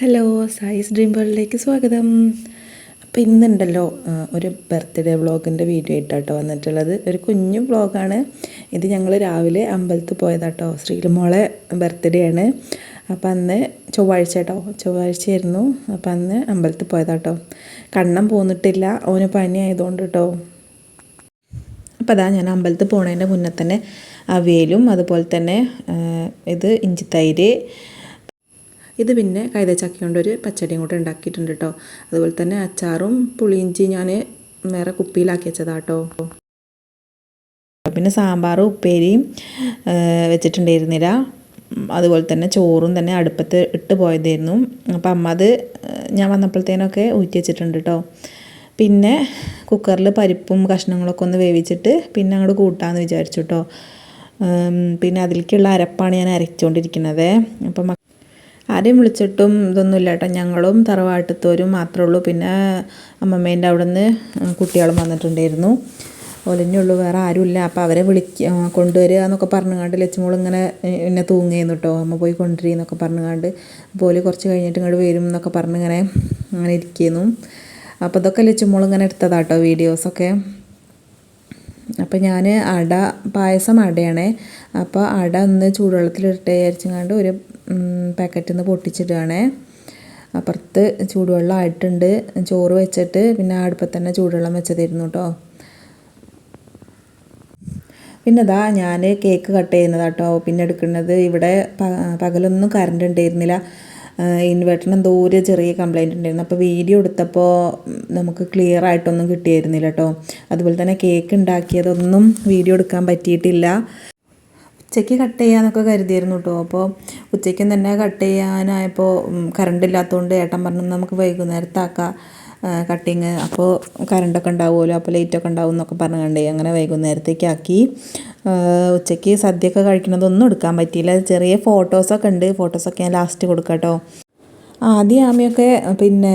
Hello സായിസ് dream വേൾഡിലേക്ക് സ്വാഗതം. അപ്പോൾ ഇന്നുണ്ടല്ലോ ഒരു ബർത്ത്ഡേ വ്ളോഗിന്റെ വീഡിയോ ആയിട്ടാട്ടോ വന്നിട്ടുള്ളത്. ഒരു കുഞ്ഞു വ്ളോഗാണ് ഇത് ഞങ്ങൾ രാവിലെ അമ്പലത്തിൽ പോയതാട്ടോ. ശ്രീലമോളെ ബർത്ത്ഡേ ആണ്. അപ്പം അന്ന് ചൊവ്വാഴ്ച കേട്ടോ ചൊവ്വാഴ്ചയായിരുന്നു. അപ്പം അന്ന് അമ്പലത്തിൽ പോയതാട്ടോ. കണ്ണം പോന്നിട്ടില്ല. ഓന് പനി ആയതുകൊണ്ട് കേട്ടോ അപ്പോൾ അതാ ഞാൻ അമ്പലത്തിൽ പോണതിന്റെ മുന്നേ തന്നെ അവിയലും അതുപോലെ തന്നെ ഇത് ഇഞ്ചിത്തൈര് ഇത് പിന്നെ കൈതച്ചക്ക കൊണ്ടൊരു പച്ചടിയും കൂടെ ഉണ്ടാക്കിയിട്ടുണ്ട് കേട്ടോ അതുപോലെ തന്നെ അച്ചാറും പുളിയിഞ്ചി ഞാൻ വേറെ കുപ്പിയിലാക്കി വെച്ചതാട്ടോ. പിന്നെ സാമ്പാറും ഉപ്പേരിയും വെച്ചിട്ടുണ്ടായിരുന്നില്ല. അതുപോലെ തന്നെ ചോറും തന്നെ അടുപ്പത്ത് ഇട്ട് പോയതായിരുന്നു. അപ്പം അമ്മ അത് ഞാൻ വന്നപ്പോഴത്തേനൊക്കെ ഊറ്റി വെച്ചിട്ടുണ്ട് കേട്ടോ പിന്നെ കുക്കറിൽ പരിപ്പും കഷ്ണങ്ങളൊക്കെ ഒന്ന് വേവിച്ചിട്ട് പിന്നെ അങ്ങോട്ട് കൂട്ടാമെന്ന് വിചാരിച്ചു കേട്ടോ പിന്നെ അതിലേക്കുള്ള അരപ്പാണ് ഞാൻ അരച്ചുകൊണ്ടിരിക്കുന്നത് അപ്പം ആരെയും വിളിച്ചിട്ടും ഇതൊന്നുമില്ല കേട്ടോ. ഞങ്ങളും തറവാട്ടത്തോരും മാത്രമേ ഉള്ളൂ. പിന്നെ അമ്മമ്മേന്റെ അവിടെ നിന്ന് കുട്ടികളും വന്നിട്ടുണ്ടായിരുന്നു. ഒലഞ്ഞുള്ളൂ വേറെ ആരുമില്ല. അപ്പോൾ അവരെ വിളിക്ക കൊണ്ടുവരിക എന്നൊക്കെ പറഞ്ഞുകൊണ്ട് ലച്ചുമോൾ ഇങ്ങനെ എന്നെ തൂങ്ങിയിരുന്നു കേട്ടോ. അമ്മ പോയി കൊണ്ടുവരിക പറഞ്ഞുകൊണ്ട് പോലെ കുറച്ച് കഴിഞ്ഞിട്ട് ഇങ്ങോട്ട് വരും എന്നൊക്കെ പറഞ്ഞ് ഇങ്ങനെ അങ്ങനെ ഇരിക്കുന്നു. അപ്പോൾ ഇതൊക്കെ ലച്ചുമോൾ ഇങ്ങനെ എടുത്തതാട്ടോ വീഡിയോസൊക്കെ. അപ്പോൾ ഞാൻ അട പായസം അടയാണേ. അപ്പോൾ അട ഒന്ന് ചൂടുവെള്ളത്തിലിട്ട് വിചാരിച്ചങ്ങാണ്ട് ഒരു പാക്കറ്റിൽ നിന്ന് പൊട്ടിച്ചിടുകയാണേ. അപ്പുറത്ത് ചൂടുവെള്ളം ആയിട്ടുണ്ട്. ചോറ് വെച്ചിട്ട് പിന്നെ അടുപ്പത്ത് തന്നെ ചൂടുവെള്ളം വെച്ചതിരുന്നു കേട്ടോ. പിന്നെ ഇതാ ഞാൻ കേക്ക് കട്ട് ചെയ്യുന്നത് കേട്ടോ. പിന്നെ എടുക്കുന്നത് ഇവിടെ പകലൊന്നും കറണ്ട് ഉണ്ടായിരുന്നില്ല. ഇൻവെർട്ടറിന് എന്തോ ഒരു ചെറിയ കംപ്ലൈന്റ് ഉണ്ടായിരുന്നു. അപ്പോൾ വീഡിയോ എടുത്തപ്പോൾ നമുക്ക് ക്ലിയർ ആയിട്ടൊന്നും കിട്ടിയിരുന്നില്ല കേട്ടോ. അതുപോലെ തന്നെ കേക്ക് ഉണ്ടാക്കിയതൊന്നും വീഡിയോ എടുക്കാൻ പറ്റിയിട്ടില്ല. ഉച്ചയ്ക്ക് കട്ട് ചെയ്യാന്നൊക്കെ കരുതിയിരുന്നു കേട്ടോ അപ്പോൾ ഉച്ചയ്ക്കും തന്നെ കട്ട് ചെയ്യാനായപ്പോൾ കറണ്ട് ഇല്ലാത്തതുകൊണ്ട് ഏട്ടൻ പറഞ്ഞു നമുക്ക് വൈകുന്നേരത്താക്കാം കട്ടിങ് അപ്പോൾ കറണ്ടൊക്കെ ഉണ്ടാവുമല്ലോ അപ്പോൾ ലേറ്റൊക്കെ ഉണ്ടാവും എന്നൊക്കെ പറഞ്ഞുകൊണ്ടേ അങ്ങനെ വൈകുന്നേരത്തേക്ക് ആക്കി ആ, ഉച്ചയ്ക്ക് സദ്യയൊക്കെ കഴിക്കണതൊന്നും എടുക്കാൻ പറ്റിയില്ല. ചെറിയ ഫോട്ടോസൊക്കെ ഉണ്ട്. ഫോട്ടോസൊക്കെ ഞാൻ ലാസ്റ്റ് കൊടുക്കാം കേട്ടോ ആദ്യം ആമയൊക്കെ പിന്നെ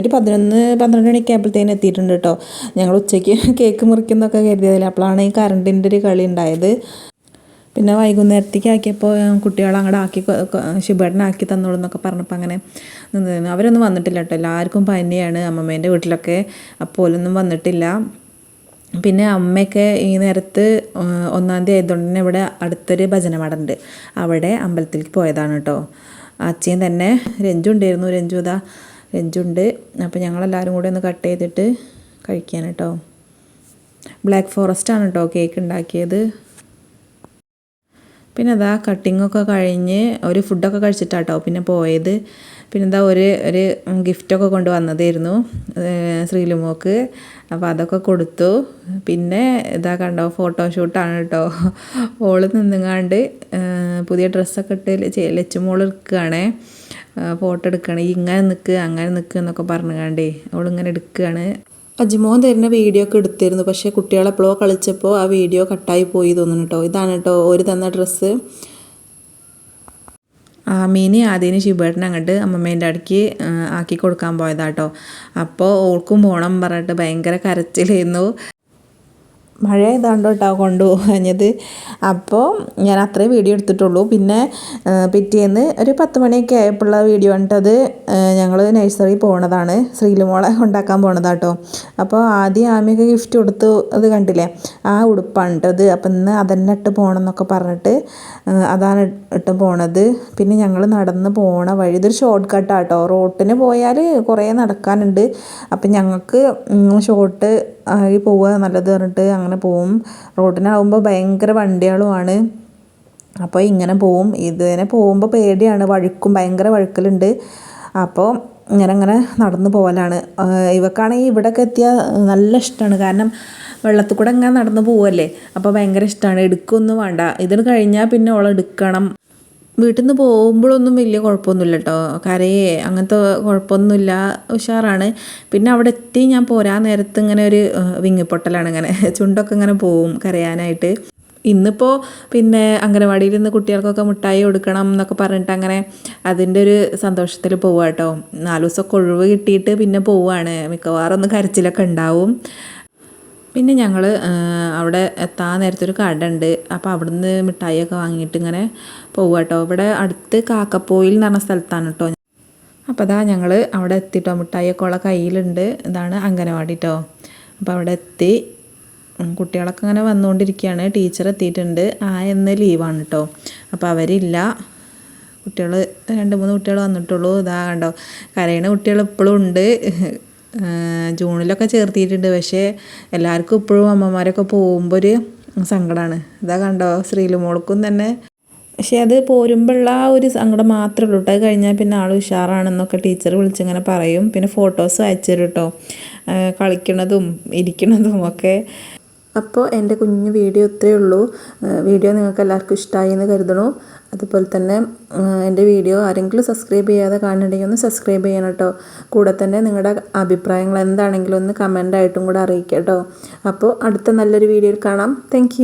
ഒരു പതിനൊന്ന് പന്ത്രണ്ട് മണിയൊക്കെ ആയപ്പോഴത്തേനും എത്തിയിട്ടുണ്ട് കേട്ടോ ഞങ്ങൾ ഉച്ചയ്ക്ക് കേക്ക് മുറിക്കുന്നൊക്കെ കരുതിയതില്ല അപ്പോഴാണ് ഈ കറണ്ടിന്റെ ഒരു കളി ഉണ്ടായത്. പിന്നെ വൈകുന്നേരത്തേക്ക് ആക്കിയപ്പോൾ കുട്ടികളെ അങ്ങോട്ട് ആക്കി ശുഭേട്ടനാക്കി തന്നോളൂ എന്നൊക്കെ പറഞ്ഞപ്പോൾ അങ്ങനെ നിന്നിരുന്നു. അവരൊന്നും വന്നിട്ടില്ല കേട്ടോ. എല്ലാവർക്കും പനിയാണ്. അമ്മമ്മേന്റെ വീട്ടിലൊക്കെ അപ്പോലൊന്നും വന്നിട്ടില്ല. പിന്നെ അമ്മയൊക്കെ ഈ നേരത്ത് ഒന്നാം തീയതി ആയതുകൊണ്ട് തന്നെ ഇവിടെ അടുത്തൊരു ഭജനമട ഉണ്ട് അവിടെ അമ്പലത്തിലേക്ക് പോയതാണ് കേട്ടോ. അച്ഛയും തന്നെ രഞ്ജു ഉണ്ടായിരുന്നു. രഞ്ജു ഇതാ രഞ്ജുണ്ട് അപ്പോൾ ഞങ്ങളെല്ലാവരും കൂടെ ഒന്ന് കട്ട് ചെയ്തിട്ട് കഴിക്കാൻ കേട്ടോ. ബ്ലാക്ക് ഫോറസ്റ്റ് ആണ് കേട്ടോ കേക്ക് ഉണ്ടാക്കിയത്. പിന്നെ അതാ കട്ടിങ്ങൊക്കെ കഴിഞ്ഞ് ഒരു ഫുഡൊക്കെ കഴിച്ചിട്ടാട്ടോ പിന്നെ പോയത്. പിന്നെ എന്താ ഒരു ഒരു ഗിഫ്റ്റൊക്കെ കൊണ്ട് വന്നതായിരുന്നു ശ്രീലുമോക്ക്. അപ്പോൾ അതൊക്കെ കൊടുത്തു. പിന്നെ ഇതാ കണ്ടോ ഫോട്ടോഷൂട്ടാണ് കേട്ടോ ഓൾ നിന്നുങ്ങാണ്ട് പുതിയ ഡ്രസ്സൊക്കെ ഇട്ട് ലച്ച് ലച്ചുമോൾ എടുക്കുകയാണേ. ഫോട്ടോ എടുക്കുകയാണ് ഇങ്ങനെ നിൽക്കുക അങ്ങനെ നിൽക്കുക എന്നൊക്കെ പറഞ്ഞുകാണ്ടേ അവളിങ്ങനെ എടുക്കുകയാണ്. അജിമോൻ തരുന്ന വീഡിയോ ഒക്കെ എടുത്തിരുന്നു. പക്ഷേ കുട്ടികളെപ്പോഴോ കളിച്ചപ്പോൾ ആ വീഡിയോ കട്ടായി പോയി തോന്നുന്നു കേട്ടോ. ഇതാണ് കേട്ടോ ഒരു തന്ന ഡ്രസ്സ് ആമീന് ആദ്യം ശിവേട്ടൻ അങ്ങോട്ട് അമ്മമ്മേന്റെ അടുക്ക് ആക്കി കൊടുക്കാൻ പോയതാട്ടോ അപ്പോൾ ഓൾക്കും പോകണം പറഞ്ഞിട്ട് ഭയങ്കര കരച്ചിലായിരുന്നു. മഴ ഏതാണ്ടോ കേട്ടോ അപ്പോൾ ഞാൻ അത്രയും വീഡിയോ എടുത്തിട്ടുള്ളൂ. പിന്നെ പിറ്റേന്ന് ഒരു പത്ത് മണിയൊക്കെ ആയപ്പോഴുള്ള വീഡിയോ കണ്ടത്. ഞങ്ങൾ നഴ്സറി പോണതാണ്. ശ്രീലുമോളെ ഉണ്ടാക്കാൻ പോണതാട്ടോ. അപ്പോൾ ആദ്യം ആമയൊക്കെ ഗിഫ്റ്റ് കൊടുത്തു. അത് കണ്ടില്ലേ? ആ ഉടുപ്പാണ് കേട്ടത് അപ്പം ഇന്ന് അതന്നെ ഇട്ട് പോകണം എന്നൊക്കെ പറഞ്ഞിട്ട് അതാണ് ഇട്ട് പോണത്. പിന്നെ ഞങ്ങൾ നടന്ന് പോണ വഴി ഇതൊരു ഷോർട്ട് കട്ടാട്ടോ റോട്ടിന് പോയാൽ കുറേ നടക്കാനുണ്ട്. അപ്പം ഞങ്ങൾക്ക് ഷോർട്ട് ആയി പോവുക നല്ലത് പറഞ്ഞിട്ട് അങ്ങനെ പോവും. റോഡിനാവുമ്പോൾ ഭയങ്കര വണ്ടികളുമാണ് അപ്പോൾ ഇങ്ങനെ പോവും. ഇതിനെ പോകുമ്പോൾ പേടിയാണ്. വഴുക്കും. ഭയങ്കര വഴുക്കലുണ്ട്. അപ്പോൾ ഇങ്ങനെ ഇങ്ങനെ നടന്നു പോകലാണ് ഇവക്കാണെങ്കിൽ ഇവിടെയൊക്കെ എത്തിയാൽ നല്ല ഇഷ്ടമാണ് കാരണം വെള്ളത്തിൽ കൂടെ ഇങ്ങനെ നടന്നു പോവല്ലേ? അപ്പോൾ ഭയങ്കര ഇഷ്ടമാണ് എടുക്കൊന്നും വേണ്ട. ഇതിന് കഴിഞ്ഞാൽ പിന്നെ ഓളെ എടുക്കണം. വീട്ടിൽ നിന്ന് പോകുമ്പോഴൊന്നും വലിയ കുഴപ്പമൊന്നുമില്ല കേട്ടോ കരയെ അങ്ങനത്തെ കുഴപ്പമൊന്നുമില്ല. ഉഷാറാണ്. പിന്നെ അവിടെ എത്തി ഞാൻ പോരാ നേരത്ത് ഇങ്ങനെ ഒരു വിങ്ങിപ്പൊട്ടലാണ് ഇങ്ങനെ. ചുണ്ടൊക്കെ ഇങ്ങനെ പോവും കരയാനായിട്ട്. ഇന്നിപ്പോൾ പിന്നെ അംഗനവാടിയിൽ നിന്ന് കുട്ടികൾക്കൊക്കെ മിഠായി കൊടുക്കണം എന്നൊക്കെ പറഞ്ഞിട്ട് അങ്ങനെ അതിന്റെ ഒരു സന്തോഷത്തിൽ പോവുക കേട്ടോ നാല് ദിവസമൊക്കെ ഒഴിവ് കിട്ടിയിട്ട് പിന്നെ പോവുകയാണ് മിക്കവാറും കരച്ചിലൊക്കെ ഉണ്ടാവും. പിന്നെ ഞങ്ങൾ അവിടെ എത്താൻ നേരത്തെ ഒരു കട ഉണ്ട് അപ്പോൾ അവിടുന്ന് മിഠായിയൊക്കെ വാങ്ങിയിട്ട് ഇങ്ങനെ പോവുക കേട്ടോ ഇവിടെ അടുത്ത് കാക്കപ്പോയിൽ എന്ന് പറഞ്ഞ സ്ഥലത്താണ് കേട്ടോ അപ്പോൾ അതാ ഞങ്ങൾ അവിടെ എത്തിട്ടോ. മിഠായിയൊക്കെ ഉള്ള കയ്യിലുണ്ട്. ഇതാണ് അംഗനവാടി കേട്ടോ അപ്പോൾ അവിടെ എത്തി. കുട്ടികളൊക്കെ അങ്ങനെ വന്നുകൊണ്ടിരിക്കുകയാണ്. ടീച്ചർ എത്തിയിട്ടുണ്ട്. ആ എന്ന് ലീവാണ് കേട്ടോ അപ്പോൾ അവരില്ല. കുട്ടികൾ രണ്ട് മൂന്ന് കുട്ടികൾ വന്നിട്ടുള്ളൂ. ഇതാ കണ്ടോ. കരയണ കുട്ടികൾ ഇപ്പോഴും ഉണ്ട്. ജൂണിലൊക്കെ ചേർത്തിയിട്ടുണ്ട്. പക്ഷേ എല്ലാവർക്കും ഇപ്പോഴും അമ്മമാരൊക്കെ പോകുമ്പോൾ ഒരു സങ്കടമാണ് ഇതാ കണ്ടോ ശ്രീലുമോൾക്കും തന്നെ. പക്ഷേ അത് പോരുമ്പോഴുള്ള ആ ഒരു സങ്കടം മാത്രമേ ഉള്ളൂ കേട്ടോ അത് കഴിഞ്ഞാൽ പിന്നെ ആൾ ഉഷാറാണെന്നൊക്കെ ടീച്ചർ വിളിച്ചിങ്ങനെ പറയും. പിന്നെ ഫോട്ടോസ് അയച്ചു തരും കേട്ടോ കളിക്കണതും ഇരിക്കണതും ഒക്കെ. അപ്പോൾ എന്റെ കുഞ്ഞു വീഡിയോ ഇത്രയേ ഉള്ളൂ. വീഡിയോ നിങ്ങൾക്ക് എല്ലാവർക്കും ഇഷ്ടമായി എന്ന് കരുതണു. അതുപോലെ തന്നെ എന്റെ വീഡിയോ ആരെങ്കിലും സബ്സ്ക്രൈബ് ചെയ്യാതെ കാണുന്നുണ്ടെങ്കിൽ ഒന്ന് സബ്സ്ക്രൈബ് ചെയ്യണം കേട്ടോ. കൂടെ തന്നെ നിങ്ങളുടെ അഭിപ്രായങ്ങൾ എന്താണെങ്കിലും ഒന്ന് കമന്റായിട്ടും കൂടെ അറിയിക്കാം കേട്ടോ. അപ്പോൾ അടുത്ത നല്ലൊരു വീഡിയോയിൽ കാണാം. താങ്ക്